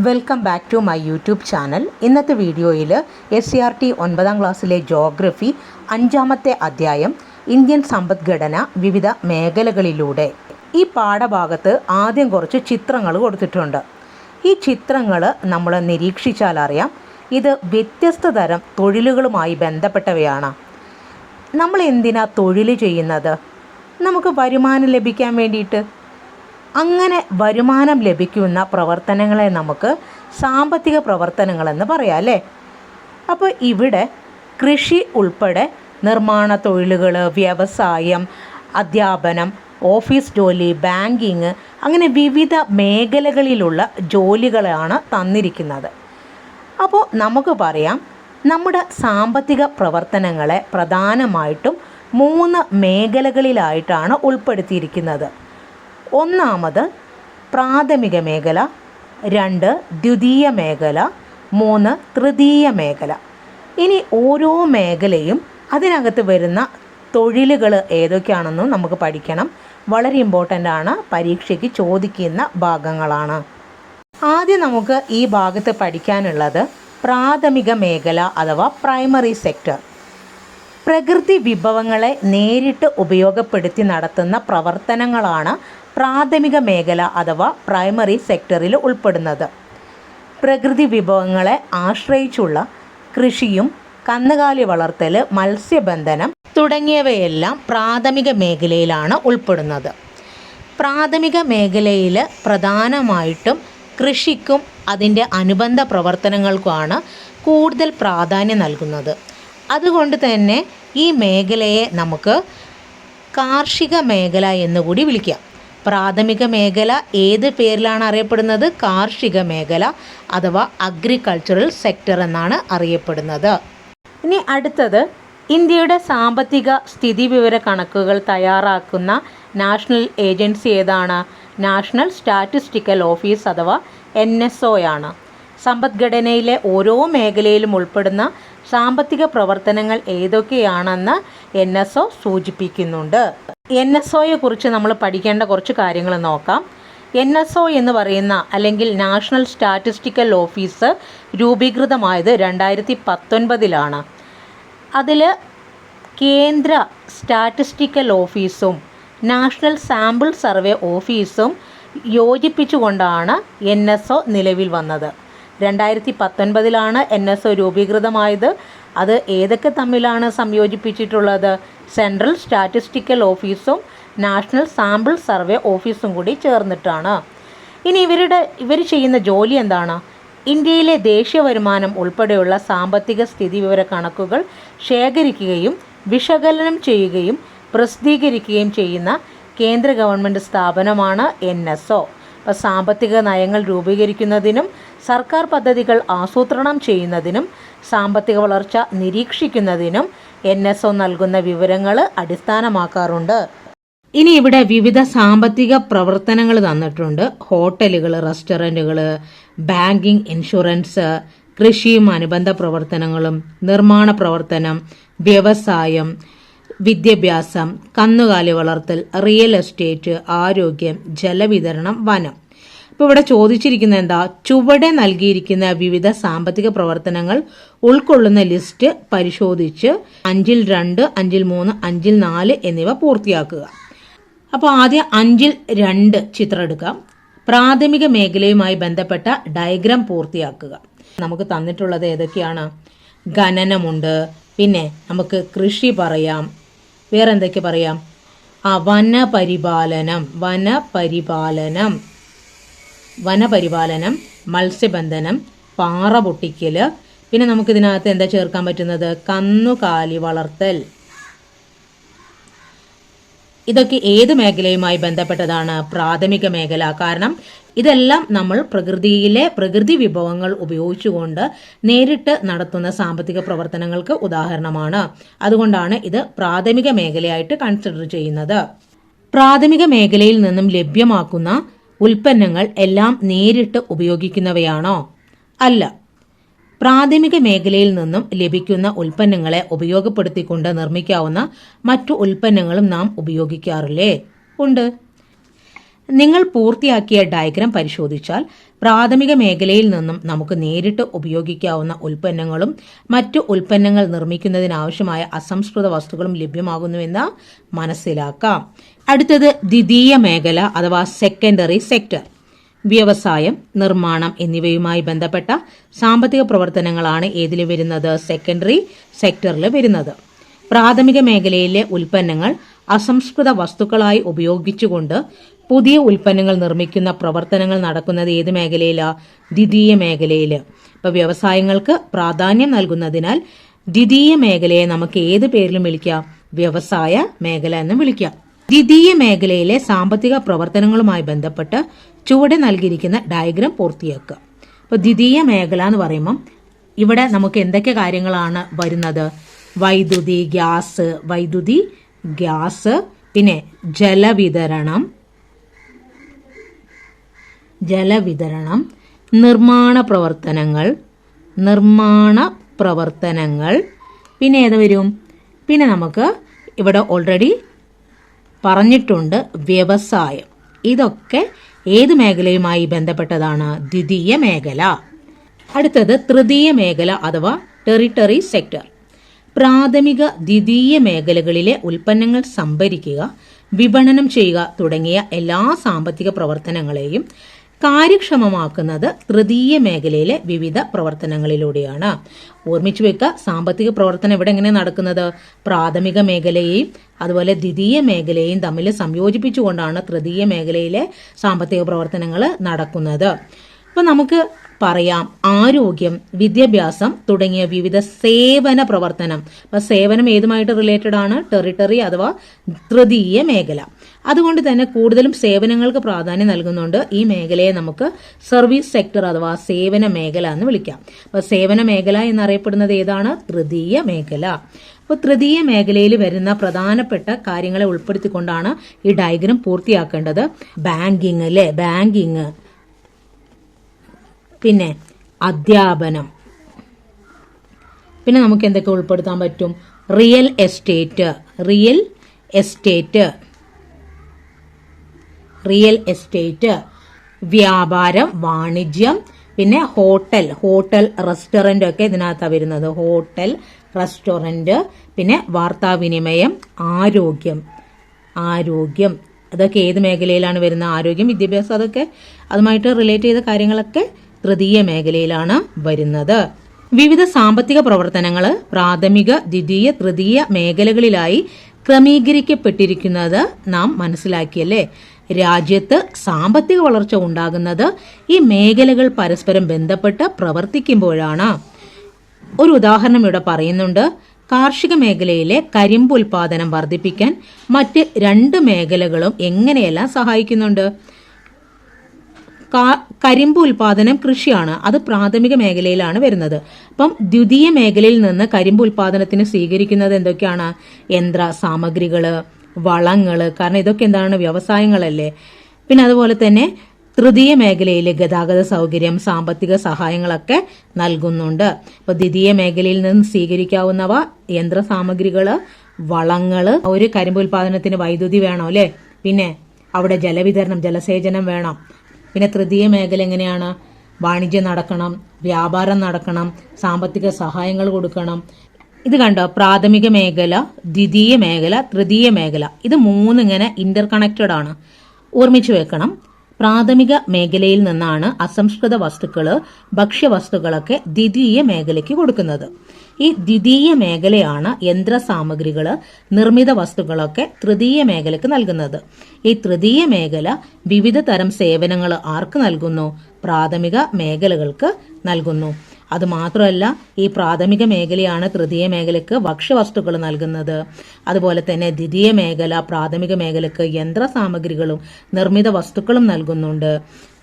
Welcome back to my YouTube channel ഇന്നത്തെ വീഡിയോയിൽ S C R T ഒൻപതാം ക്ലാസ്സിലെ ജോഗ്രഫി അഞ്ചാമത്തെ അധ്യായം ഇന്ത്യൻ സമ്പദ്ഘടന വിവിധ മേഖലകളിലൂടെ. ഈ പാഠഭാഗത്ത് ആദ്യം കുറച്ച് ചിത്രങ്ങൾ കൊടുത്തിട്ടുണ്ട്. ഈ ചിത്രങ്ങൾ നമ്മൾ നിരീക്ഷിച്ചാൽ അറിയാം ഇത് വ്യത്യസ്ത തരം തൊഴിലുകളുമായി ബന്ധപ്പെട്ടവയാണ്. നമ്മൾ എന്തിനാ തൊഴിൽ ചെയ്യുന്നത്? നമുക്ക് വരുമാനം ലഭിക്കാൻ വേണ്ടിയിട്ട് അങ്ങനെ വരുമാനം ലഭിക്കുന്ന പ്രവർത്തനങ്ങളെ നമുക്ക് സാമ്പത്തിക പ്രവർത്തനങ്ങളെന്ന് പറയാം അല്ലേ? അപ്പോൾ ഇവിടെ കൃഷി ഉൾപ്പെടെ നിർമ്മാണ തൊഴിലുകൾ വ്യവസായം അധ്യാപനം ഓഫീസ് ജോലി ബാങ്കിങ് അങ്ങനെ വിവിധ മേഖലകളിലുള്ള ജോലികളാണ് തന്നിരിക്കുന്നത്. അപ്പോൾ നമുക്ക് പറയാം നമ്മുടെ സാമ്പത്തിക പ്രവർത്തനങ്ങളെ പ്രധാനമായിട്ടും മൂന്ന് മേഖലകളിലായിട്ടാണ് ഉൾപ്പെടുത്തിയിരിക്കുന്നത്. ഒന്നാമത് പ്രാഥമിക മേഖല രണ്ട് ദ്വിതീയ മേഖല മൂന്ന് തൃതീയ മേഖല. ഇനി ഓരോ മേഖലയും അതിനകത്ത് വരുന്ന തൊഴിലുകൾ ഏതൊക്കെയാണെന്നും നമുക്ക് പഠിക്കണം. വളരെ ഇമ്പോർട്ടന്റ് ആണ് പരീക്ഷയ്ക്ക് ചോദിക്കുന്ന ഭാഗങ്ങളാണ്. ആദ്യം നമുക്ക് ഈ ഭാഗത്ത് പഠിക്കാനുള്ളത് പ്രാഥമിക മേഖല അഥവാ പ്രൈമറി സെക്ടർ പ്രകൃതി വിഭവങ്ങളെ നേരിട്ട് ഉപയോഗപ്പെടുത്തി നടത്തുന്ന പ്രവർത്തനങ്ങളാണ് പ്രാഥമിക മേഖല അഥവാ പ്രൈമറി സെക്ടറിൽ ഉൾപ്പെടുന്നത്. പ്രകൃതി വിഭവങ്ങളെ ആശ്രയിച്ചുള്ള കൃഷിയും കന്നുകാലി വളർത്തൽ മത്സ്യബന്ധനം തുടങ്ങിയവയെല്ലാം പ്രാഥമിക മേഖലയിലാണ് ഉൾപ്പെടുന്നത്. പ്രാഥമിക മേഖലയിൽ പ്രധാനമായിട്ടും കൃഷിക്കും അതിന്റെ അനുബന്ധ പ്രവർത്തനങ്ങൾക്കുമാണ് കൂടുതൽ പ്രാധാന്യം നൽകുന്നത്. അതുകൊണ്ട് തന്നെ ഈ മേഖലയെ നമുക്ക് കാർഷിക മേഖല എന്നുകൂടി വിളിക്കാം. പ്രാഥമിക മേഖല ഏത് പേരിലാണ് അറിയപ്പെടുന്നത്? കാർഷിക മേഖല അഥവാ അഗ്രികൾച്ചറൽ സെക്ടർ എന്നാണ് അറിയപ്പെടുന്നത്. ഇനി അടുത്തത് ഇന്ത്യയുടെ സാമ്പത്തിക സ്ഥിതി വിവര കണക്കുകൾ തയ്യാറാക്കുന്ന നാഷണൽ ഏജൻസി ഏതാണ്? നാഷണൽ സ്റ്റാറ്റിസ്റ്റിക്കൽ ഓഫീസ് അഥവാ എൻ എസ് ഒ ആണ്. സമ്പദ്ഘടനയിലെ ഓരോ മേഖലയിലും ഉൾപ്പെടുന്ന സാമ്പത്തിക പ്രവർത്തനങ്ങൾ ഏതൊക്കെയാണെന്ന് എൻ എസ് ഒ സൂചിപ്പിക്കുന്നുണ്ട്. എൻ എസ് ഒയെ കുറിച്ച് നമ്മൾ പഠിക്കേണ്ട കുറച്ച് കാര്യങ്ങൾ നോക്കാം. എൻ എസ് ഒ എന്ന് പറയുന്ന അല്ലെങ്കിൽ നാഷണൽ സ്റ്റാറ്റിസ്റ്റിക്കൽ ഓഫീസ് രൂപീകൃതമായത് രണ്ടായിരത്തി പത്തൊൻപതിലാണ് അതിൽ കേന്ദ്ര സ്റ്റാറ്റിസ്റ്റിക്കൽ ഓഫീസും നാഷണൽ സാമ്പിൾ സർവേ ഓഫീസും യോജിപ്പിച്ചുകൊണ്ടാണ് എൻ എസ് ഒ നിലവിൽ വന്നത്. രണ്ടായിരത്തി പത്തൊൻപതിലാണ് എൻ എസ് ഒ രൂപീകൃതമായത്. അത് ഏതൊക്കെ തമ്മിലാണ് സംയോജിപ്പിച്ചിട്ടുള്ളത്? സെൻട്രൽ സ്റ്റാറ്റിസ്റ്റിക്കൽ ഓഫീസും നാഷണൽ സാമ്പിൾ സർവേ ഓഫീസും കൂടി ചേർന്നിട്ടാണ്. ഇനി ഇവരുടെ ഇവർ ചെയ്യുന്ന ജോലി എന്താണ്? ഇന്ത്യയിലെ ദേശീയ വരുമാനം ഉൾപ്പെടെയുള്ള സാമ്പത്തിക സ്ഥിതി വിവര കണക്കുകൾ ശേഖരിക്കുകയും വിശകലനം ചെയ്യുകയും പ്രസിദ്ധീകരിക്കുകയും ചെയ്യുന്ന കേന്ദ്ര ഗവൺമെന്റ് സ്ഥാപനമാണ് എൻ എസ് ഒ. അപ്പോൾ സാമ്പത്തിക നയങ്ങൾ രൂപീകരിക്കുന്നതിനും സർക്കാർ പദ്ധതികൾ ആസൂത്രണം ചെയ്യുന്നതിനും സാമ്പത്തിക വളർച്ച നിരീക്ഷിക്കുന്നതിനും എൻ എസ് ഒ നൽകുന്ന വിവരങ്ങൾ അടിസ്ഥാനമാക്കാറുണ്ട്. ഇനി ഇവിടെ വിവിധ സാമ്പത്തിക പ്രവർത്തനങ്ങൾ തന്നിട്ടുണ്ട്. ഹോട്ടലുകൾ റെസ്റ്റോറന്റുകൾ ബാങ്കിങ് ഇൻഷുറൻസ് കൃഷിയും അനുബന്ധ പ്രവർത്തനങ്ങളും നിർമ്മാണ പ്രവർത്തനം വ്യവസായം വിദ്യാഭ്യാസം കന്നുകാലി വളർത്തൽ റിയൽ എസ്റ്റേറ്റ് ആരോഗ്യം ജലവിതരണം വനം. ഇപ്പോൾ ഇവിടെ ചോദിച്ചിരിക്കുന്നത് എന്താ? ചുവടെ നൽകിയിരിക്കുന്ന വിവിധ സാമ്പത്തിക പ്രവർത്തനങ്ങൾ ഉൾക്കൊള്ളുന്ന ലിസ്റ്റ് പരിശോധിച്ച് അഞ്ചിൽ രണ്ട് അഞ്ചിൽ മൂന്ന് അഞ്ചിൽ നാല് എന്നിവ പൂർത്തിയാക്കുക. അപ്പോൾ ആദ്യം അഞ്ചിൽ രണ്ട് ചിത്രം എടുക്കാം പ്രാഥമിക മേഖലയുമായി ബന്ധപ്പെട്ട ഡയഗ്രാം പൂർത്തിയാക്കുക. നമുക്ക് തന്നിട്ടുള്ളത് ഏതൊക്കെയാണ്? ഖനനമുണ്ട്. പിന്നെ നമുക്ക് കൃഷി പറയാം. വേറെ എന്തൊക്കെ പറയാം? ആ വനപരിപാലനം വനപരിപാലനം. വനപരിപാലനം മത്സ്യബന്ധനം പാറ പൊട്ടിക്കൽ പിന്നെ നമുക്കിതിനകത്ത് എന്താ ചേർക്കാൻ പറ്റുന്നത്? കന്നുകാലി വളർത്തൽ. ഇതൊക്കെ ഏത് മേഖലയുമായി ബന്ധപ്പെട്ടതാണ്? പ്രാഥമിക മേഖല. കാരണം ഇതെല്ലാം നമ്മൾ പ്രകൃതിയിലെ പ്രകൃതി വിഭവങ്ങൾ ഉപയോഗിച്ചുകൊണ്ട് നേരിട്ട് നടത്തുന്ന സാമ്പത്തിക പ്രവർത്തനങ്ങൾക്ക് ഉദാഹരണമാണ്. അതുകൊണ്ടാണ് ഇത് പ്രാഥമിക മേഖലയായിട്ട് കൺസിഡർ ചെയ്യുന്നത്. പ്രാഥമിക മേഖലയിൽ നിന്നും ലഭ്യമാക്കുന്ന ഉൽപ്പന്നങ്ങൾ എല്ലാം നേരിട്ട് ഉപയോഗിക്കുന്നവയാണോ? അല്ല. പ്രാഥമിക മേഖലയിൽ നിന്നും ലഭിക്കുന്ന ഉൽപ്പന്നങ്ങളെ ഉപയോഗപ്പെടുത്തിക്കൊണ്ട് നിർമ്മിക്കാവുന്ന മറ്റു ഉൽപ്പന്നങ്ങളും നാം ഉപയോഗിക്കാറില്ലേ? ഉണ്ട്. നിങ്ങൾ പൂർത്തിയാക്കിയ ഡയഗ്രാം പരിശോധിച്ചാൽ പ്രാഥമിക മേഖലയിൽ നിന്നും നമുക്ക് നേരിട്ട് ഉപയോഗിക്കാവുന്ന ഉൽപ്പന്നങ്ങളും മറ്റു ഉൽപ്പന്നങ്ങൾ നിർമ്മിക്കുന്നതിനാവശ്യമായ അസംസ്കൃത വസ്തുക്കളും ലഭ്യമാകുന്നുവെന്ന് മനസ്സിലാക്കാം. അടുത്തത് ദ്വിതീയ മേഖല അഥവാ സെക്കൻഡറി സെക്ടർ വ്യവസായം നിർമ്മാണം എന്നിവയുമായി ബന്ധപ്പെട്ട സാമ്പത്തിക പ്രവർത്തനങ്ങളാണ് ഏതിൽ വരുന്നത്? സെക്കൻഡറി സെക്ടറിൽ വരുന്നത്. പ്രാഥമിക മേഖലയിലെ ഉൽപ്പന്നങ്ങൾ അസംസ്കൃത വസ്തുക്കളായി ഉപയോഗിച്ചുകൊണ്ട് പുതിയ ഉൽപ്പന്നങ്ങൾ നിർമ്മിക്കുന്ന പ്രവർത്തനങ്ങൾ നടക്കുന്നത് ഏത് മേഖലയിലാ? ദ്വിതീയ മേഖലയിൽ ഇപ്പൊ വ്യവസായങ്ങൾക്ക് പ്രാധാന്യം നൽകുന്നതിനാൽ ദ്വിതീയ മേഖലയെ നമുക്ക് ഏത് പേരിലും വിളിക്കാം? വ്യവസായ മേഖല എന്നും വിളിക്കാം. ദ്വിതീയ മേഖലയിലെ സാമ്പത്തിക പ്രവർത്തനങ്ങളുമായി ബന്ധപ്പെട്ട് ചുവടെ നൽകിയിരിക്കുന്ന ഡയഗ്രാം പൂർത്തിയാക്കുക. അപ്പോൾ ദ്വിതീയ മേഖല എന്ന് പറയുമ്പം ഇവിടെ നമുക്ക് എന്തൊക്കെ കാര്യങ്ങളാണ് വരുന്നത്? വൈദ്യുതി ഗ്യാസ് വൈദ്യുതി ഗ്യാസ് പിന്നെ ജലവിതരണം ജലവിതരണം നിർമ്മാണ പ്രവർത്തനങ്ങൾ നിർമ്മാണ പ്രവർത്തനങ്ങൾ. പിന്നെ ഏത് വരും? പിന്നെ നമുക്ക് ഇവിടെ ഓൾറെഡി പറഞ്ഞിട്ടുണ്ട് വ്യവസായം. ഇതൊക്കെ ഏത് മേഖലയുമായി ബന്ധപ്പെട്ടതാണ്? ദ്വിതീയ മേഖല. അടുത്തത് തൃതീയ മേഖല അഥവാ ടെറിട്ടറി സെക്ടർ പ്രാഥമിക ദ്വിതീയ മേഖലകളിലെ ഉൽപ്പന്നങ്ങൾ സംഭരിക്കുക വിപണനം ചെയ്യുക തുടങ്ങിയ എല്ലാ സാമ്പത്തിക പ്രവർത്തനങ്ങളെയും കാര്യക്ഷമമാക്കുന്നത് തൃതീയ മേഖലയിലെ വിവിധ പ്രവർത്തനങ്ങളിലൂടെയാണ്. ഓർമ്മിച്ചു വെക്കുക സാമ്പത്തിക പ്രവർത്തനം ഇവിടെ എങ്ങനെ നടക്കുന്നത്? പ്രാഥമിക മേഖലയെയും അതുപോലെ ദ്വിതീയ മേഖലയെയും തമ്മിൽ സംയോജിപ്പിച്ചുകൊണ്ടാണ് തൃതീയ മേഖലയിലെ സാമ്പത്തിക പ്രവർത്തനങ്ങൾ നടക്കുന്നത്. അപ്പൊ നമുക്ക് പറയാം ആരോഗ്യം വിദ്യാഭ്യാസം തുടങ്ങിയ വിവിധ സേവന പ്രവർത്തനം. അപ്പൊ സേവനം ഏതുമായിട്ട് റിലേറ്റഡ് ആണ് ടെറിട്ടറി അഥവാ തൃതീയ മേഖല. അതുകൊണ്ട് തന്നെ കൂടുതലും സേവനങ്ങൾക്ക് പ്രാധാന്യം നൽകുന്നുണ്ട്. ഈ മേഖലയെ നമുക്ക് സർവീസ് സെക്ടർ അഥവാ സേവന മേഖല എന്ന് വിളിക്കാം. അപ്പൊ സേവന മേഖല എന്നറിയപ്പെടുന്നത് ഏതാണ്? തൃതീയ മേഖല. അപ്പോൾ തൃതീയ മേഖലയിൽ വരുന്ന പ്രധാനപ്പെട്ട കാര്യങ്ങളെ ഉൾപ്പെടുത്തിക്കൊണ്ടാണ് ഈ ഡയഗ്രം പൂർത്തിയാക്കേണ്ടത്. ബാങ്കിങ് അല്ലെ? ബാങ്കിങ് പിന്നെ അധ്യാപനം. പിന്നെ നമുക്ക് എന്തൊക്കെ ഉൾപ്പെടുത്താൻ പറ്റും? Real estate. Real estate. Real estate വ്യാപാരം വാണിജ്യം പിന്നെ ഹോട്ടൽ ഹോട്ടൽ റെസ്റ്റോറന്റ് ഒക്കെ ഇതിനകത്താണ് വരുന്നത്. ഹോട്ടൽ റെസ്റ്റോറന്റ് പിന്നെ വാർത്താവിനിമയം ആരോഗ്യം. ആരോഗ്യം. അതൊക്കെ ഏത് മേഖലയിലാണ് വരുന്നത്? ആരോഗ്യം വിദ്യാഭ്യാസം അതൊക്കെ അതുമായിട്ട് റിലേറ്റ് ചെയ്ത കാര്യങ്ങളൊക്കെ തൃതീയ മേഖലയിലാണ് വരുന്നത്. വിവിധ സാമ്പത്തിക പ്രവർത്തനങ്ങൾ പ്രാഥമിക ദ്വിതീയ തൃതീയ മേഖലകളിലായി ക്രമീകരിക്കപ്പെട്ടിരിക്കുന്നത് നാം മനസ്സിലാക്കിയല്ലേ? രാജ്യത്ത് സാമ്പത്തിക വളർച്ച ഉണ്ടാകുന്നത് ഈ മേഖലകൾ പരസ്പരം ബന്ധപ്പെട്ട് പ്രവർത്തിക്കുമ്പോഴാണ്. ഒരു ഉദാഹരണം ഇവിടെ പറയുന്നുണ്ട്. കാർഷിക മേഖലയിലെ കരിമ്പ് ഉൽപാദനം വർദ്ധിപ്പിക്കാൻ മറ്റ് രണ്ട് മേഖലകളും എങ്ങനെയെല്ലാം സഹായിക്കുന്നുണ്ട്? കരിമ്പ് ഉൽപാദനം കൃഷിയാണ്. അത് പ്രാഥമിക മേഖലയിലാണ് വരുന്നത്. അപ്പം ദ്വിതീയ മേഖലയിൽ നിന്ന് കരിമ്പ് ഉൽപാദനത്തിന് സ്വീകരിക്കുന്നത് എന്തൊക്കെയാണ്? യന്ത്ര സാമഗ്രികൾ വളങ്ങൾ. കാരണം ഇതൊക്കെ എന്താണ് വ്യവസായങ്ങളല്ലേ? പിന്നെ അതുപോലെ തന്നെ തൃതീയ മേഖലയിൽ ഗതാഗത സൗകര്യം സാമ്പത്തിക സഹായങ്ങളൊക്കെ നൽകുന്നുണ്ട്. അപ്പോൾ ദ്വിതീയ മേഖലയിൽ നിന്ന് സ്വീകരിക്കാവുന്നവ യന്ത്ര സാമഗ്രികൾ വളങ്ങൾ ഒരു കരിമ്പ് ഉൽപാദനത്തിന് വൈദ്യുതി വേണം അല്ലേ? പിന്നെ അവിടെ ജലവിതരണം ജലസേചനം വേണം. പിന്നെ തൃതീയ മേഖല എങ്ങനെയാണ്? വാണിജ്യം നടക്കണം വ്യാപാരം നടക്കണം സാമ്പത്തിക സഹായങ്ങൾ കൊടുക്കണം. ഇത് കണ്ടോ? പ്രാഥമിക മേഖല ദ്വിതീയ മേഖല തൃതീയ മേഖല. ഇത് മൂന്നിങ്ങനെ ഇന്റർ കണക്റ്റഡ് ആണ്. ഓർമ്മിച്ചു വെക്കണം. പ്രാഥമിക മേഖലയിൽ നിന്നാണ് അസംസ്കൃത വസ്തുക്കൾ ഭക്ഷ്യവസ്തുക്കളൊക്കെ ദ്വിതീയ മേഖലയ്ക്ക് കൊടുക്കുന്നത്. ഈ ദ്വിതീയ മേഖലയാണ് യന്ത്ര സാമഗ്രികൾ നിർമ്മിത വസ്തുക്കളൊക്കെ തൃതീയ മേഖലയ്ക്ക് നൽകുന്നത്. ഈ തൃതീയ മേഖല വിവിധ തരം സേവനങ്ങൾ ആർക്ക് നൽകുന്നു? പ്രാഥമിക മേഖലകൾക്ക് നൽകുന്നു. അത് മാത്രമല്ല ഈ പ്രാഥമിക മേഖലയാണ് തൃതീയ മേഖലയ്ക്ക് ഭക്ഷ്യവസ്തുക്കൾ നൽകുന്നത്. അതുപോലെ തന്നെ ദ്വിതീയ മേഖല പ്രാഥമിക മേഖലയ്ക്ക് യന്ത്ര സാമഗ്രികളും നിർമ്മിത വസ്തുക്കളും നൽകുന്നുണ്ട്.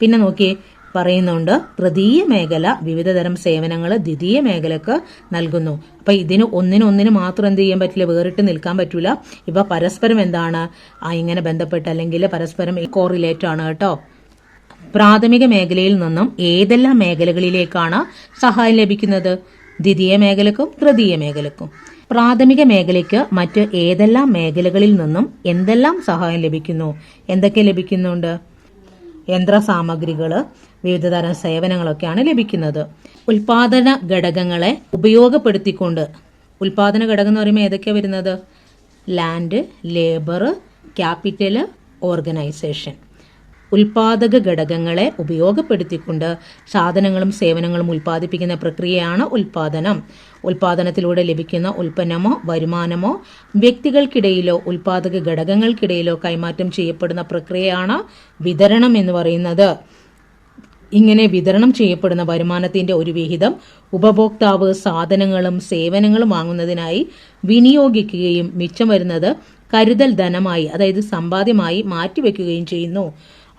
പിന്നെ നോക്കി പറയുന്നുണ്ട് തൃതീയ മേഖല വിവിധ തരം സേവനങ്ങൾ ദ്വിതീയ മേഖലക്ക് നൽകുന്നു. അപ്പൊ ഇതിന് ഒന്നിനൊന്നിന് മാത്രം എന്ത് ചെയ്യാൻ പറ്റില്ല വേറിട്ട് നിൽക്കാൻ പറ്റില്ല ഇവ പരസ്പരം എന്താണ്? ഇങ്ങനെ ബന്ധപ്പെട്ട് അല്ലെങ്കിൽ പരസ്പരം കോറിലേറ്റ് ആണ് കേട്ടോ. പ്രാഥമിക മേഖലയിൽ നിന്നും ഏതെല്ലാം മേഖലകളിലേക്കാണ് സഹായം ലഭിക്കുന്നത്? ദ്വിതീയ മേഖലക്കും തൃതീയ മേഖലക്കും. പ്രാഥമിക മേഖലയ്ക്ക് മറ്റ് ഏതെല്ലാം മേഖലകളിൽ നിന്നും എന്തെല്ലാം സഹായം ലഭിക്കുന്നു? എന്തൊക്കെ ലഭിക്കുന്നുണ്ട്? യന്ത്ര സാമഗ്രികൾ വിവിധതരം സേവനങ്ങളൊക്കെയാണ് ലഭിക്കുന്നത്. ഉൽപാദന ഘടകങ്ങളെ ഉപയോഗപ്പെടുത്തിക്കൊണ്ട് ഉൽപാദന ഘടകം എന്ന് പറയുമ്പോൾ ഏതൊക്കെയാണ് വരുന്നത്? Land labour capital organisation. ഉൽപാദക ഘടകങ്ങളെ ഉപയോഗപ്പെടുത്തിക്കൊണ്ട് സാധനങ്ങളും സേവനങ്ങളും ഉൽപ്പാദിപ്പിക്കുന്ന പ്രക്രിയയാണ് ഉൽപാദനം. ഉൽപാദനത്തിലൂടെ ലഭിക്കുന്ന ഉൽപ്പന്നമോ വരുമാനമോ വ്യക്തികൾക്കിടയിലോ ഉൽപാദക ഘടകങ്ങൾക്കിടയിലോ കൈമാറ്റം ചെയ്യപ്പെടുന്ന പ്രക്രിയയാണ് വിതരണം എന്ന് പറയുന്നത്. ഇങ്ങനെ വിതരണം ചെയ്യപ്പെടുന്ന വരുമാനത്തിന്റെ ഒരു വിഹിതം ഉപഭോക്താവ് സാധനങ്ങളും സേവനങ്ങളും വാങ്ങുന്നതിനായി വിനിയോഗിക്കുകയും മിച്ചം വരുന്നത് കരുതൽ ധനമായി അതായത് സമ്പാദ്യമായി മാറ്റിവെക്കുകയും ചെയ്യുന്നു.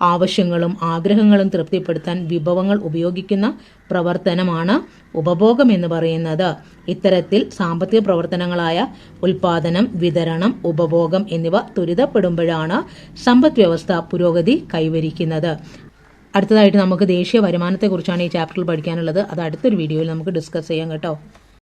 ആവശ്യങ്ങളും ആഗ്രഹങ്ങളും തൃപ്തിപ്പെടുത്താൻ വിഭവങ്ങൾ ഉപയോഗിക്കുന്ന പ്രവർത്തനമാണ് ഉപഭോഗം എന്ന് പറയുന്നത്. ഇത്തരത്തിൽ സാമ്പത്തിക പ്രവർത്തനങ്ങളായ ഉൽപാദനം വിതരണം ഉപഭോഗം എന്നിവ ത്വരിതപ്പെടുമ്പോഴാണ് സമ്പദ് വ്യവസ്ഥ പുരോഗതി കൈവരിക്കുന്നത്. അടുത്തതായിട്ട് നമുക്ക് ദേശീയ വരുമാനത്തെക്കുറിച്ചാണ് ഈ ചാപ്റ്ററിൽ പഠിക്കാനുള്ളത്. അത് അടുത്തൊരു വീഡിയോയിൽ നമുക്ക് ഡിസ്കസ് ചെയ്യാം കേട്ടോ.